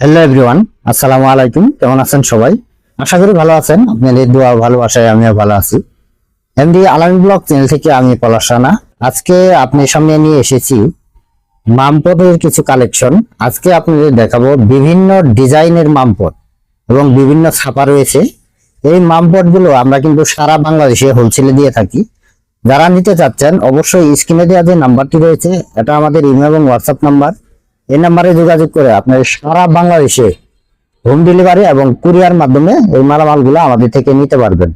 Hello everyone আসসালামু আলাইকুম। কেমন আছেন সবাই? আশা করি ভালো আছেন। আপনাদের দোয়া ভালোবাসায় আমিও ভালো আছি। এমডি আলামী ব্লগ চ্যানেল থেকে আমি পলাশ রানা। আজকে আপনার সামনে নিয়ে এসেছি মামপটের কিছু কালেকশন আজকে আপনাদের দেখাবো বিভিন্ন ডিজাইনের মামপট এবং বিভিন্ন ছাপা রয়েছে। এই মামপটগুলো আমরা কিন্তু সারা বাংলাদেশে হোলসেলে দিয়ে থাকি। যারা নিতে চাচ্ছেন, অবশ্যই স্ক্রিনে দেওয়া যে নাম্বারটি রয়েছে, এটা আমাদের ইমেল এবং হোয়াটসঅ্যাপ নাম্বার এই নাম্বারে যোগাযোগ করে আপনার সারা বাংলাদেশে হোম ডেলিভারি এবং কুরিয়ার মাধ্যমে এই মালামালগুলো আমাদের থেকে নিতে পারবেন।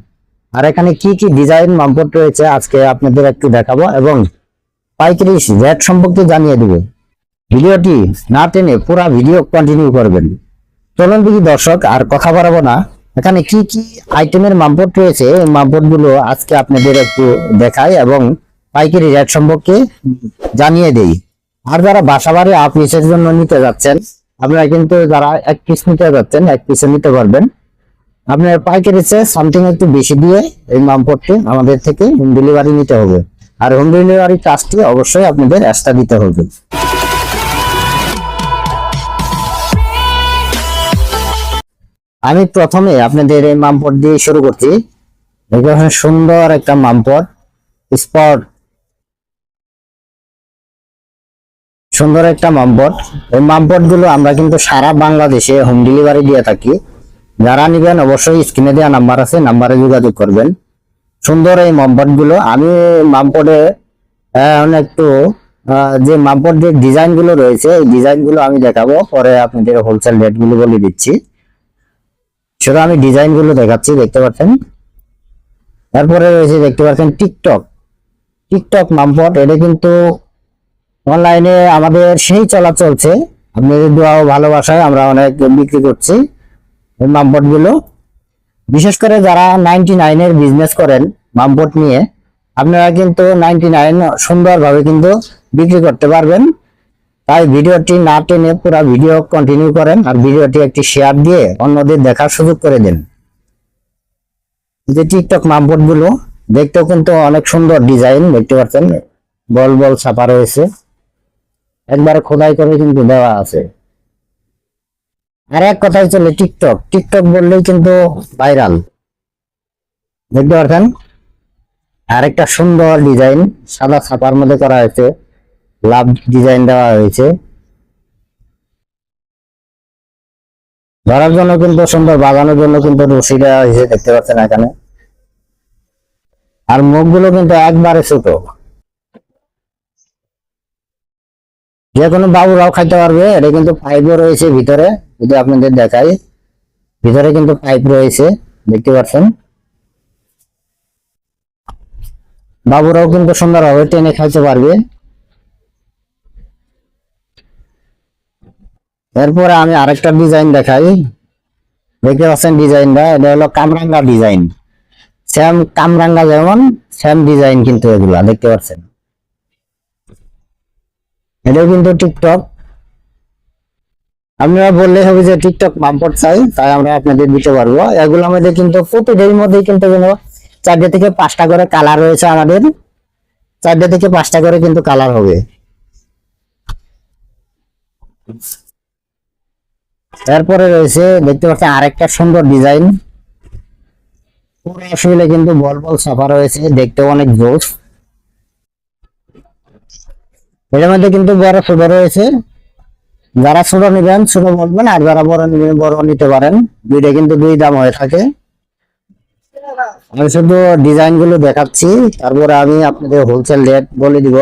আর এখানে কি কি ডিজাইন মামপট রয়েছে আজকে আপনাদের একটু দেখাবো এবং পাইকারি রেট সম্পর্কে জানিয়ে দিব। ভিডিওটি না টেনে পুরা ভিডিও কন্টিনিউ করবেন। চলুন দেখি দর্শক, আর কথা বাড়াবো না। এখানে কি কি আইটেমের মামপট রয়েছে? এই মামপটগুলো আজকে আপনাদের একটু দেখাই এবং পাইকারি রেট সম্পর্কে জানিয়ে দেই। আর যারা বাসা বাড়ি আপ জন্য নিতে যাচ্ছেন, আপনারা কিন্তু যারা এক পিস নিতে যাচ্ছেন, এক পিসে নিতে পারবেন। আপনার পাইকারি চেয়ে সামথিং একটু বেশি দিয়ে এই মামপটটি আমাদের থেকে হোম ডেলিভারি নিতে হবে। আর হোম ডেলিভারি কাজটি অবশ্যই আপনাদের এক্সট্রা দিতে হবে। আমি প্রথমে আপনাদের এই মামপট দিয়ে শুরু করছি। এখানে সুন্দর একটা মামপট স্পট সুন্দর একটা মামপট এই মামপটগুলো আমরা কিন্তু সারা বাংলাদেশে হোম ডেলিভারি দিয়ে থাকি। যারা নিবেন অবশ্যই স্ক্রিনে দেওয়া নাম্বার আছে নাম্বারে যোগাযোগ করবেন। সুন্দর এই মামপটগুলো। আমি মামপটে একটু যে মামপট যে ডিজাইনগুলো রয়েছে, এই ডিজাইনগুলো আমি দেখাবো। পরে আপনাদের হোলসেল রেটগুলো বলে দিচ্ছি। শুধু আমি ডিজাইনগুলো দেখাচ্ছি, দেখতে পাচ্ছেন? তারপরে রয়েছে, দেখতে পাচ্ছেন টিকটক টিকটক মামপট এটা কিন্তু অনলাইনে আমাদের সেই চলা চলছে। আপনাদের দোয়া ভালোবাসায় আমরা অনেক বিক্রি করছি এই মামপটগুলো বিশেষ করে যারা নাইনটি নাইনের বিজনেস করেন মামপট নিয়ে, আপনারা কিন্তু নাইনটি নাইন সুন্দরভাবে কিন্তু বিক্রি করতে পারবেন। তাই ভিডিওটি না টেনে পুরো ভিডিও কন্টিনিউ করেন আর ভিডিওটি একটি শেয়ার দিয়ে অন্যদের দেখার সুযোগ করে দেন। যে টিকটক মামপটগুলো দেখতেও কিন্তু অনেক সুন্দর ডিজাইন দেখতে পাচ্ছেন? বল বল ছাপা রয়েছে। একবারে খোদাই করে কিন্তু দেওয়া আছে। আর এক কথায় চলে টিকটক। টিকটক বললেই কিন্তু ভাইরাল। দেখতে পাচ্ছেন আর একটা সুন্দর ডিজাইন, সাদা ছাপার মধ্যে করা হয়েছে। লাভ ডিজাইন দেওয়া হয়েছে। ধরার জন্য কিন্তু সুন্দর বাগানোর জন্য কিন্তু রশি দেওয়া হয়েছে, দেখতে পাচ্ছেন এখানে। আর মুখগুলো কিন্তু একবারে ছোট। যে কোনো বাবুরাও খাইতে পারবে, এটা কিন্তু পাইপও রয়েছে ভিতরে, যদি আপনাদের দেখাই। ভিতরে কিন্তু পাইপ রয়েছে, দেখতে পাচ্ছেন। বাবুরাও কিন্তু সুন্দরভাবে টেনে খাইতে পারবে। এরপরে আমি আরেকটা ডিজাইন দেখাই। দেখতে পাচ্ছেন ডিজাইনটা এটা হলো কামরাঙ্গা ডিজাইন সেম কামরাঙ্গা যেমন সেম ডিজাইন কিন্তু এগুলা, দেখতে পাচ্ছেন। এটাও কিন্তু টিকটক আপনারা বললে হবে যে টিকটক মাম্পট চাই, তাই আমরা আপনাদের দিতে পারব। এগুলো আমাদের কিন্তু প্রতিটার মধ্যে কিন্তু কোনো চারটে থেকে পাঁচটা করে কালার রয়েছে আমাদের। চারটে থেকে পাঁচটা করে কিন্তু কালার হবে। তারপরে রয়েছে, দেখতে পাচ্ছেন আরেকটা সুন্দর ডিজাইন পুরো আসলে কিন্তু বল বল সাফা রয়েছে দেখতে অনেক জোস এর মধ্যে কিন্তু বড় ছোট রয়েছে, যারা ছোট নেবেন, ছোট বলবেন, আর যারা বড় নেবেন, বড় নিতে পারেন। দুইটা কিন্তু দুই দাম হয়ে থাকে। আমি শুধু ডিজাইনগুলো দেখাচ্ছি, তারপরে আমি আপনাদের হোলসেল রেট বলে দিব।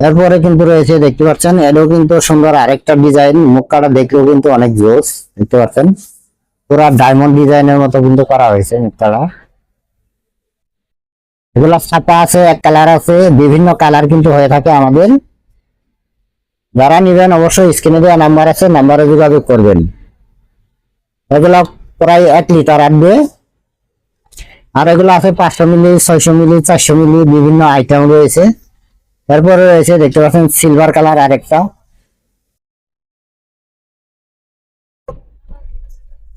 এরপরে কিন্তু রয়েছে, দেখতে পাচ্ছেন, এটাও কিন্তু সুন্দর আরেকটা ডিজাইন, মুখটা দেখলেও কিন্তু অনেক জোস, দেখতে পাচ্ছেন। পুরা ডায়মন্ড ডিজাইনের মতো কিন্তু করা হয়েছে মুখটা। এগুলো ছাপা আছে, এক কালার আছে, বিভিন্ন কালার কিন্তু হয়ে থাকে আমাদের। যারা নিবেন অবশ্যই স্ক্রিনে দেওয়া নাম্বার আছে, নাম্বারে যোগাযোগ করবেন। এগুলো প্রায় এক লিটার আসবে। আর এগুলো আছে পাঁচশো মিলি, ছয়শো মিলি, চারশো মিলি, বিভিন্ন আইটেম রয়েছে। এরপরে রয়েছে, দেখতে পাচ্ছেন সিলভার কালার আরেকটা।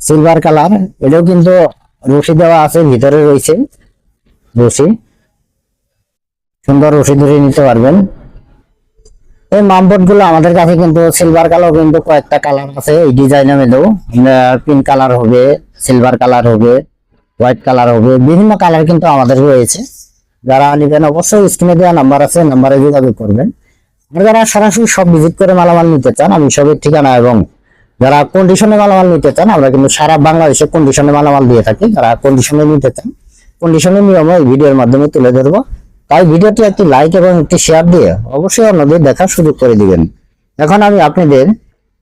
সিলভার কালার এটাও কিন্তু রশি দেওয়া আছে, ভিতরে রয়েছে রশি। সুন্দর রশি ধরে নিতে পারবেন। এই মামবোর্ডগুলো আমাদের কাছে কিন্তু সিলভার কালার কিন্তু কয়েকটা কালার আছে। এই ডিজাইনের মধ্যেও পিঙ্ক কালার হবে সিলভার কালার হবে হোয়াইট কালার হবে, বিভিন্ন কালার কিন্তু আমাদের রয়েছে। যারা নেবেন অবশ্যই স্ক্রিনে দেওয়া নাম্বার আছে নাম্বারে যোগাযোগ করবেন। আর যারা সরাসরি সব ভিজিট করে মালামাল নিতে চান, আমি সবের ঠিকানা এবং যারা কন্ডিশনে মালামাল নিতে চান, আমরা কিন্তু সারা বাংলাদেশে কন্ডিশনে মালামাল দিয়ে থাকি। যারা কন্ডিশনে নিতে চান কন্ডিশনের নিয়ম এই ভিডিওর মাধ্যমে তুলে ধরবো। তাই ভিডিওটি একটি লাইক এবং একটি শেয়ার দিয়ে অবশ্যই অন্যদের দেখার সুযোগ করে দিবেন। এখন আমি আপনাদের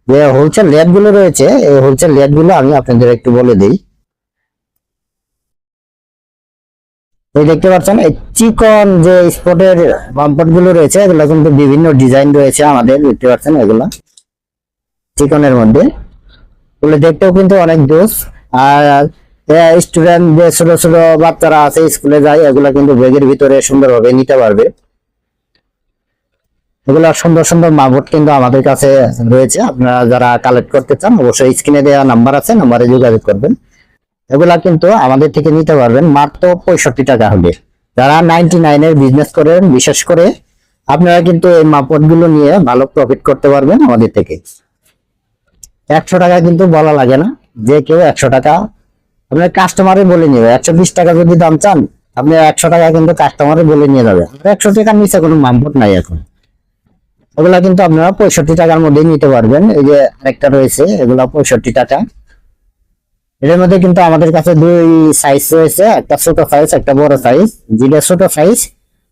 যে হোলসেল লেটগুলো রয়েছে, এই হোলসেল লেটগুলো আমি আপনাদের একটু বলে দিই। এই দেখতে পাচ্ছেন, এই চিকন যে স্পটের বাম্পারগুলো রয়েছে, এগুলো কিন্তু বিভিন্ন ডিজাইন রয়েছে আমাদের, দেখতে পাচ্ছেন এগুলো। চিকনের মধ্যে। এগুলো দেখতেও কিন্তু অনেক দোষ আর স্টুডেন্ট যে ছোট ছোট বাচ্চারা আছে স্কুলে যায়, এগুলো কিন্তু ব্যাগের ভিতরে সুন্দরভাবে নিতে পারবে। এগুলো সুন্দর সুন্দর মাবোর্ড কিন্তু আমাদের কাছে রয়েছে। আপনারা যারা কালেক্ট করতে চান, অবশ্যই স্ক্রিনে দেওয়া নাম্বার আছে নাম্বারে যোগাযোগ করবেন। এগুলা কিন্তু আমাদের থেকে নিতে পারবেন, মাত্র পঁয়ষট্টি টাকা হবে। যারা নাইনটি নাইনের বিজনেস করেন, বিশেষ করে আপনারা কিন্তু এই মাপটগুলো নিয়ে ভালো প্রফিট করতে পারবেন আমাদের থেকে। একশো টাকা কিন্তু বলা লাগে না। যে কেউ একশো টাকা আপনার কাস্টমারে বলে নিবে একশো বিশ টাকা যদি দাম চান, আপনি একশো টাকা কিন্তু কাস্টমারে বলে নিয়ে যাবে একশো টাকার নিচে কোনো মামপট নাই এখন। ওগুলা কিন্তু আপনারা পঁয়ষট্টি টাকার মধ্যেই নিতে পারবেন। এই যে আরেকটা রয়েছে, এগুলা পঁয়ষট্টি টাকা। এর মধ্যে কিন্তু আমাদের কাছে দুই সাইজ রয়েছে, একটা ছোট সাইজ একটা বড় সাইজ যেটা ছোট সাইজ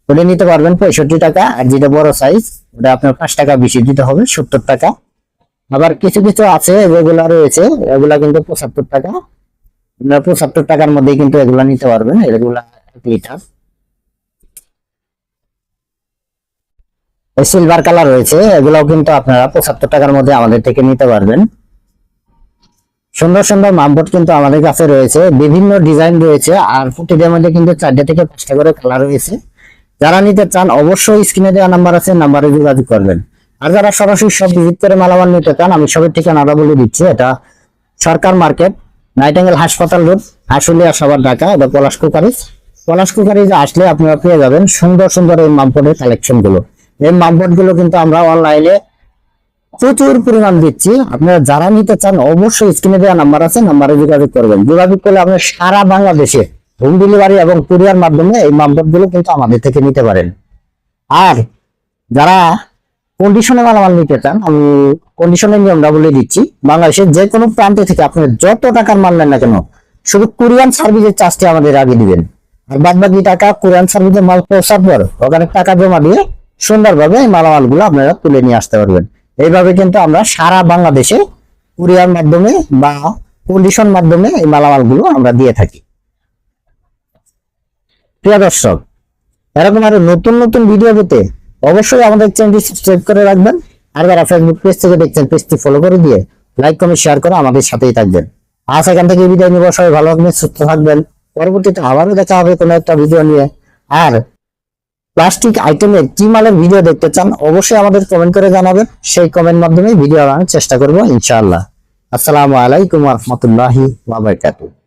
ওটা নিতে পারবেন পঁয়ষট্টি টাকা, আর যেটা বড় সাইজ ওটা আপনার পাঁচ টাকা বেশি দিতে হবে, সত্তর টাকা। আবার কিছু কিছু আছে যেগুলা রয়েছে, এগুলা কিন্তু পঁচাত্তর টাকা। আপনারা পঁচাত্তর টাকার মধ্যে কিন্তু এগুলা নিতে পারবেন, এগুলা এক লিটার। সিলভার কালার রয়েছে, এগুলাও কিন্তু আপনারা পঁচাত্তর টাকার মধ্যে আমাদের থেকে নিতে পারবেন। সুন্দর সুন্দর মামবোর্ড কিন্তু আমাদের কাছে রয়েছে, বিভিন্ন ডিজাইন রয়েছে, আর প্রতিটার মধ্যে কিন্তু চারটে থেকে পাঁচটা করে কালার রয়েছে। যারা নিতে চান, অবশ্যই স্ক্রিনে দেওয়া নাম্বার আছে নাম্বারে যোগাযোগ করবেন। আর যারা সরাসরি সব ভিজিট করে মালামাল নিতে চান, আমি সবের ঠিকানাটা বলে দিচ্ছি, এটা সরকার মার্কেট নাইটেঙ্গেল হাসপাতাল রোড আশুলিয়া সবার ঢাকা, এটা পলাশ কুকারিজ পলাশ কুকারিজ আসলে আপনারা পেয়ে যাবেন সুন্দর সুন্দর এই মামপটের কালেকশনগুলো এই মামপটগুলো কিন্তু আমরা অনলাইনে প্রচুর পরিমাণ দিচ্ছি। আপনারা যারা নিতে চান, অবশ্যই স্ক্রিনে দেওয়া নাম্বার আছে, নাম্বারে যোগাযোগ করবেন। যোগাযোগ করলে আপনি সারা বাংলাদেশে হোম ডেলিভারি এবং কুরিয়ার মাধ্যমে এই মামপটগুলো কিন্তু আমাদের থেকে নিতে পারেন। আর যারা কন্ডিশনে মালামাল নিতে চান, আমি কন্ডিশনের নিয়মটা বলে দিচ্ছি। বাংলাদেশের যে কোনো প্রান্তে থেকে আপনি যত টাকার মাল নেন না কেন, শুধু কোরিয়ান সার্ভিসের চার্জটি আমাদের আগে দিবেন। আর বাদ বাকি টাকা কোরিয়ান সার্ভিসের মাল পৌঁছার পর ওখানে টাকা জমা দিয়ে সুন্দরভাবে এই মালামালগুলো আপনারা তুলে নিয়ে আসতে পারবেন। এইভাবে কিন্তু আমরা সারা বাংলাদেশে কুরিয়ার মাধ্যমে বা কন্ডিশন মাধ্যমে এই মালামালগুলো আমরা দিয়ে থাকি। প্রিয় দর্শক, এরকম আরও নতুন নতুন ভিডিও পেতে অবশ্যই আমাদের চ্যানেলটি সাবস্ক্রাইব করে রাখবেন। আর যারা ফেসবুক পেজ থেকে দেখছেন পেজটি ফলো করে দিয়ে লাইক কমেন্ট শেয়ার করে আমাদের সাথেই থাকবেন। আজ এখান থেকে বিদায় নিব। সবাই ভালো থাকবেন, সুস্থ থাকবেন। পরবর্তীতে আবারও দেখা হবে কোনো একটা ভিডিও নিয়ে। আর প্লাস্টিক আইটেমের কি মালের ভিডিও দেখতে চান, অবশ্যই আমাদের কমেন্ট করে জানাবেন। সেই কমেন্ট মাধ্যমে ভিডিও বানানোর চেষ্টা করব, ইনশাআল্লাহ। আসসালামু আলাইকুম রহমতুল্লাহি ওয়া বারাকাতুহু।